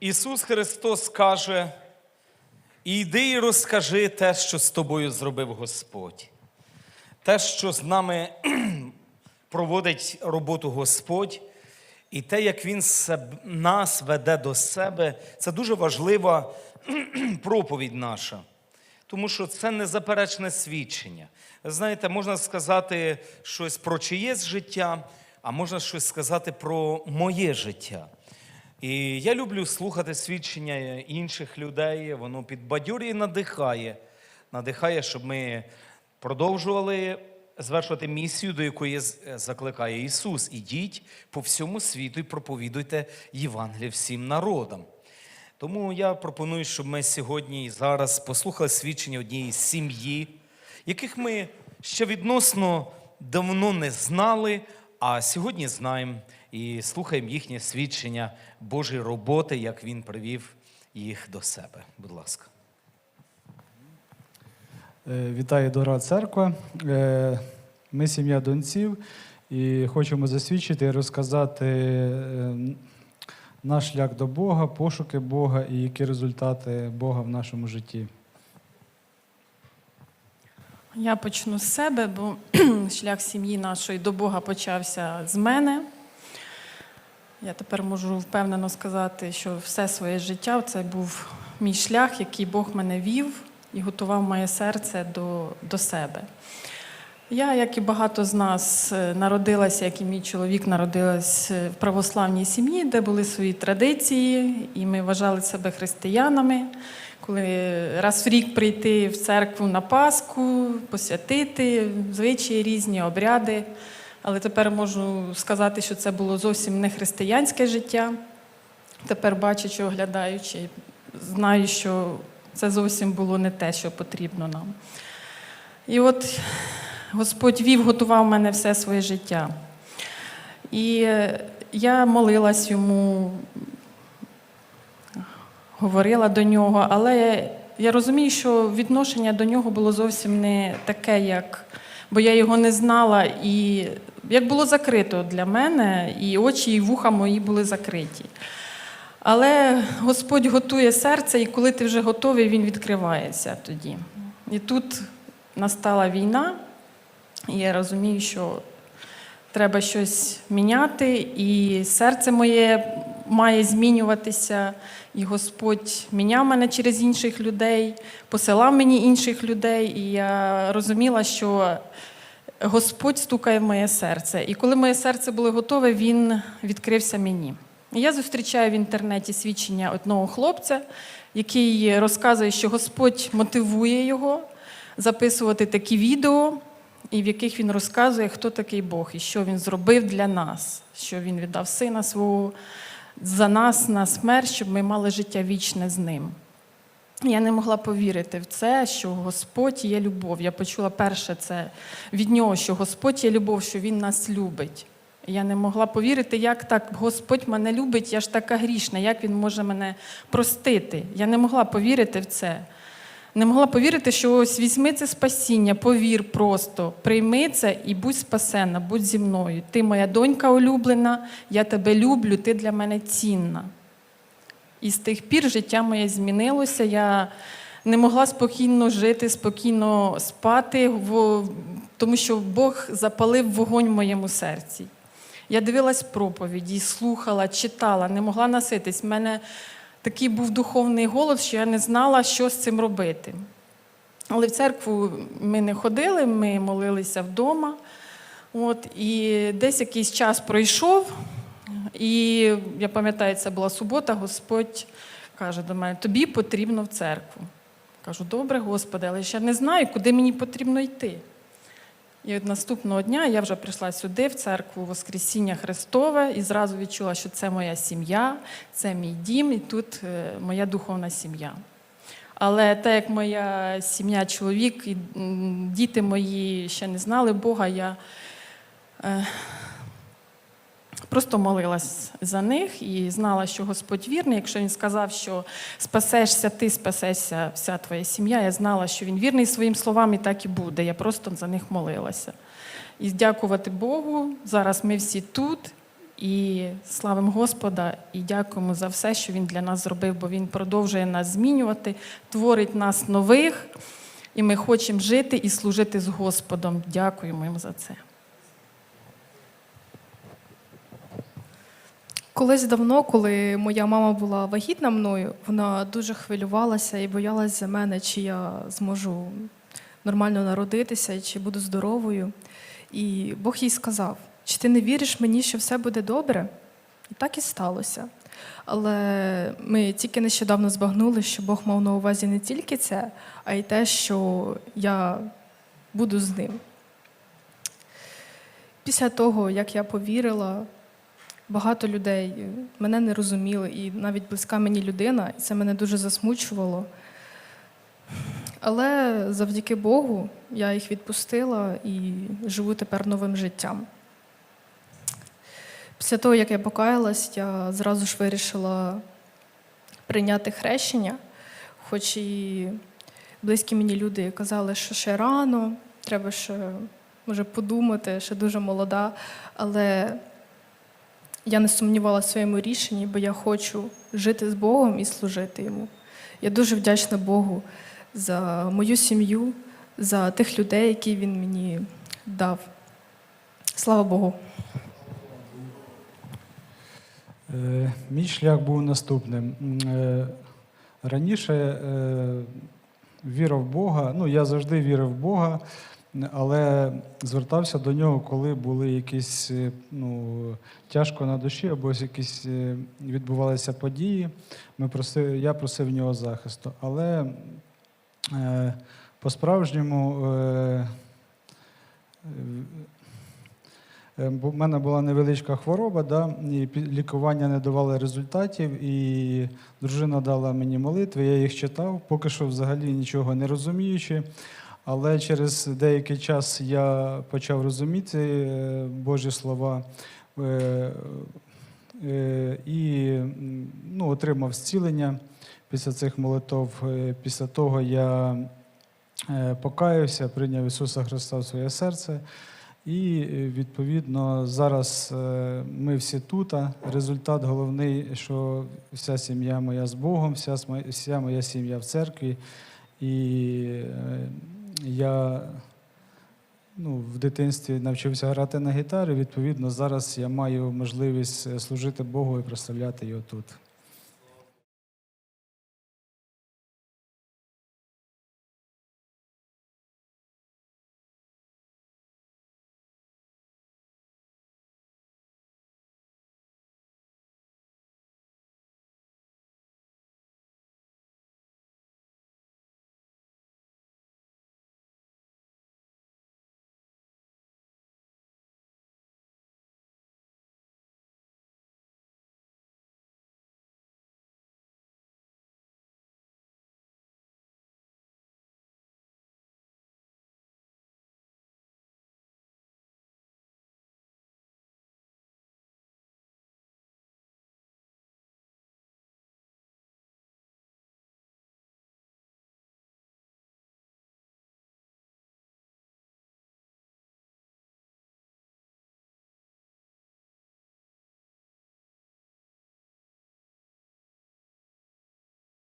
Ісус Христос каже: іди і розкажи те, що з тобою зробив Господь. Те, що з нами проводить роботу Господь, і те, як Він нас веде до себе, це дуже важлива проповідь наша. Тому що це незаперечне свідчення. Знаєте, можна сказати щось про чиєсь життя, а можна щось сказати про моє життя. І я люблю слухати свідчення інших людей, воно підбадьорює і надихає. Надихає, щоб ми продовжували звершувати місію, до якої закликає Ісус. Ідіть по всьому світу і проповідуйте Євангеліє всім народам. Тому я пропоную, щоб ми сьогодні і зараз послухали свідчення однієї сім'ї, яких ми ще відносно давно не знали, а сьогодні знаємо і слухаємо їхнє свідчення Божої роботи, як він привів їх до себе. Будь ласка. Е, Вітаю дорога церква. Е, Ми сім'я донців і хочемо засвідчити і розказати е, наш шлях до Бога, пошуки Бога і які результати Бога в нашому житті. Я почну з себе, бо шлях сім'ї нашої до Бога почався з мене. Я тепер можу впевнено сказати, що все своє життя це був мій шлях, який Бог мене вів і готував моє серце до, до себе. Я, як і багато з нас, е, народилася, як і мій чоловік, народилась е, в православній сім'ї, де були свої традиції, і ми вважали себе християнами. Коли раз в рік прийти в церкву на Пасху, посвятити, звичаї різні, обряди. Але тепер можу сказати, що це було зовсім не християнське життя. Тепер бачачи, оглядаючи, знаю, що це зовсім було не те, що потрібно нам. І от Господь вів, готував мене все своє життя. І я молилась йому, говорила до нього, але я розумію, що відношення до нього було зовсім не таке, як бо я його не знала, і як було закрито для мене, і очі, і вуха мої були закриті. Але Господь готує серце, і коли ти вже готовий, Він відкривається тоді. І тут настала війна, і я розумію, що треба щось міняти, і серце моє має змінюватися. І Господь міняв мене через інших людей, посилав мені інших людей, і я розуміла, що Господь стукає в моє серце. І коли моє серце було готове, Він відкрився мені. Я зустрічаю в інтернеті свідчення одного хлопця, який розказує, що Господь мотивує його записувати такі відео, і в яких він розказує, хто такий Бог і що він зробив для нас, що він віддав сина свого за нас на смерть, щоб ми мали життя вічне з ним. Я не могла повірити в це, що Господь є любов. Я почула перше це від нього, що Господь є любов, що Він нас любить. Я не могла повірити, як так Господь мене любить, я ж така грішна, як Він може мене простити. Я не могла повірити в це. Не могла повірити, що ось візьми це спасіння, повір просто, прийми це і будь спасена, будь зі мною. Ти моя донька улюблена, я тебе люблю, ти для мене цінна. І з тих пір життя моє змінилося. Я не могла спокійно жити, спокійно спати, тому що Бог запалив вогонь в моєму серці. Я дивилась проповіді, слухала, читала, не могла наситись. Мене такий був духовний голод, що я не знала, що з цим робити. Але в церкву ми не ходили, ми молилися вдома. От, і десь якийсь час пройшов, і я пам'ятаю, це була субота, Господь каже до мене: тобі потрібно в церкву. Кажу, добре, Господи, але я не знаю, куди мені потрібно йти. І от наступного дня я вже прийшла сюди, в церкву Воскресіння Христове, і зразу відчула, що це моя сім'я, це мій дім, і тут е, моя духовна сім'я. Але так як моя сім'я, чоловік і діти мої ще не знали Бога, я е, просто молилась за них і знала, що Господь вірний. Якщо він сказав, що спасешся ти, спасешся вся твоя сім'я, я знала, що він вірний своїм словам, і так і буде. Я просто за них молилася. І дякувати Богу, зараз ми всі тут. І славимо Господа і дякуємо за все, що Він для нас зробив, бо Він продовжує нас змінювати, творить нас нових, і ми хочемо жити і служити з Господом. Дякуємо йому за це. Колись давно, коли моя мама була вагітна мною, вона дуже хвилювалася і боялась за мене, чи я зможу нормально народитися, чи буду здоровою. І Бог їй сказав: чи ти не віриш мені, що все буде добре? І так і сталося. Але ми тільки нещодавно збагнули, що Бог мав на увазі не тільки це, а й те, що я буду з ним. Після того, як я повірила, Багато людей мене не розуміли, і навіть близька мені людина, і це мене дуже засмучувало. Але завдяки Богу я їх відпустила і живу тепер новим життям. Після того, як я покаялась, я зразу ж вирішила прийняти хрещення, хоч і близькі мені люди казали, що ще рано, треба ще може подумати, ще дуже молода. Але я не сумнівалася в своєму рішенні, бо я хочу жити з Богом і служити йому. Я дуже вдячна Богу за мою сім'ю, за тих людей, які він мені дав. Слава Богу. Е, Мій шлях був наступним. Е, Раніше е, вірив в Бога, ну я завжди вірив в Бога, але звертався до нього, коли були якісь е, ну, тяжко на душі, або якісь е, відбувалися події. Ми просив, я просив в нього захисту. Але е, по-справжньому. Е, Е, в мене була невеличка хвороба, да, і лікування не давало результатів, і дружина дала мені молитви, я їх читав, поки що взагалі нічого не розуміючи. Але через деякий час я почав розуміти е, Божі слова е, е, і ну, отримав зцілення після цих молитов. Після того я покаявся, прийняв Ісуса Христа в своє серце. І відповідно зараз ми всі тут. Результат головний, що вся сім'я моя з Богом, вся, моя сім'я в церкві. І я ну, в дитинстві навчився грати на гітарі. Відповідно, зараз я маю можливість е, служити Богу і прославляти його тут.